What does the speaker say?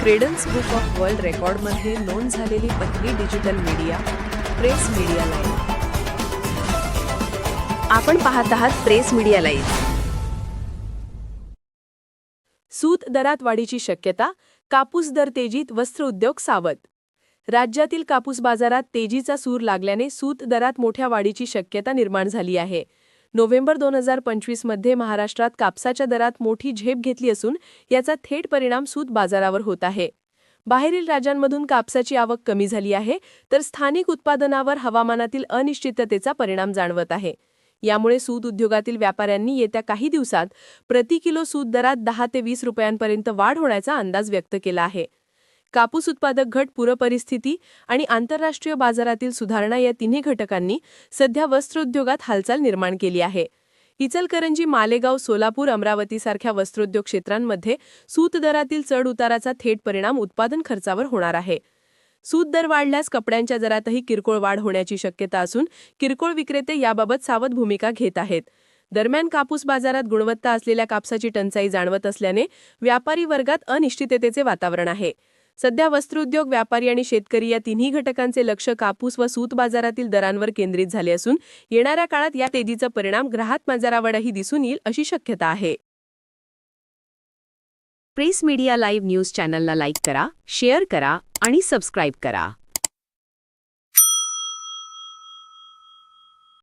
Credence book of world रेकॉर्डमध्ये नोंद झालेली पहिली digital media press media live आपण पाहत आहात प्रेस मीडिया लाईव्ह सूत दरात वाढीची शक्यता कापूस दर तेजीत वस्त्र उद्योग सावध. राज्यातील कापूस बाजारात तेजीचा सूर लागल्याने सूत दरात मोठ्या वाढीची शक्यता निर्माण झाली आहे. नोव्हेंबर दोन हजार पंचवीसमध्ये महाराष्ट्रात कापसाच्या दरात मोठी झेप घेतली असून याचा थेट परिणाम सूत बाजारावर होत आहे. बाहेरील राज्यांमधून कापसाची आवक कमी झाली आहे तर स्थानिक उत्पादनावर हवामानातील अनिश्चिततेचा परिणाम जाणवत आहे. यामुळे सूत उद्योगातील व्यापाऱ्यांनी येत्या काही दिवसात प्रति किलो सूत दरात दहा ते वीस रुपयांपर्यंत वाढ होण्याचा अंदाज व्यक्त केला आहे. कापूस उत्पादक घट पूरपरिस्थिती आणि आंतरराष्ट्रीय बाजारातील सुधारणा या तिन्ही घटकांनी सध्या वस्त्रोद्योगात हालचाल निर्माण केली आहे. इचलकरंजी मालेगाव सोलापूर अमरावतीसारख्या वस्त्रोद्योग क्षेत्रांमध्ये सूत दरातील चढ उताराचा थेट परिणाम उत्पादन खर्चावर होणार आहे. सूत दर वाढल्यास कपड्यांच्या दरातही किरकोळ वाढ होण्याची शक्यता असून किरकोळ विक्रेते याबाबत सावध भूमिका घेत आहेत. दरम्यान कापूस बाजारात गुणवत्ता असलेल्या कापसाची टंचाई जाणवत असल्याने व्यापारी वर्गात अनिश्चिततेचे वातावरण आहे. सध्या वस्त्रोद्योग व्यापारी आणि शेतकरी या तिन्ही घटकांचे लक्ष कापूस व सूत बाजारातील दरांवर केंद्रित झाले असून येणाऱ्या काळात या तेजीचा परिणाम ग्राहक बाजारावरही दिसून येईल अशी शक्यता आहे. प्रेस मीडिया लाईव्ह न्यूज चॅनलला लाईक करा शेअर करा आणि सबस्क्राईब करा.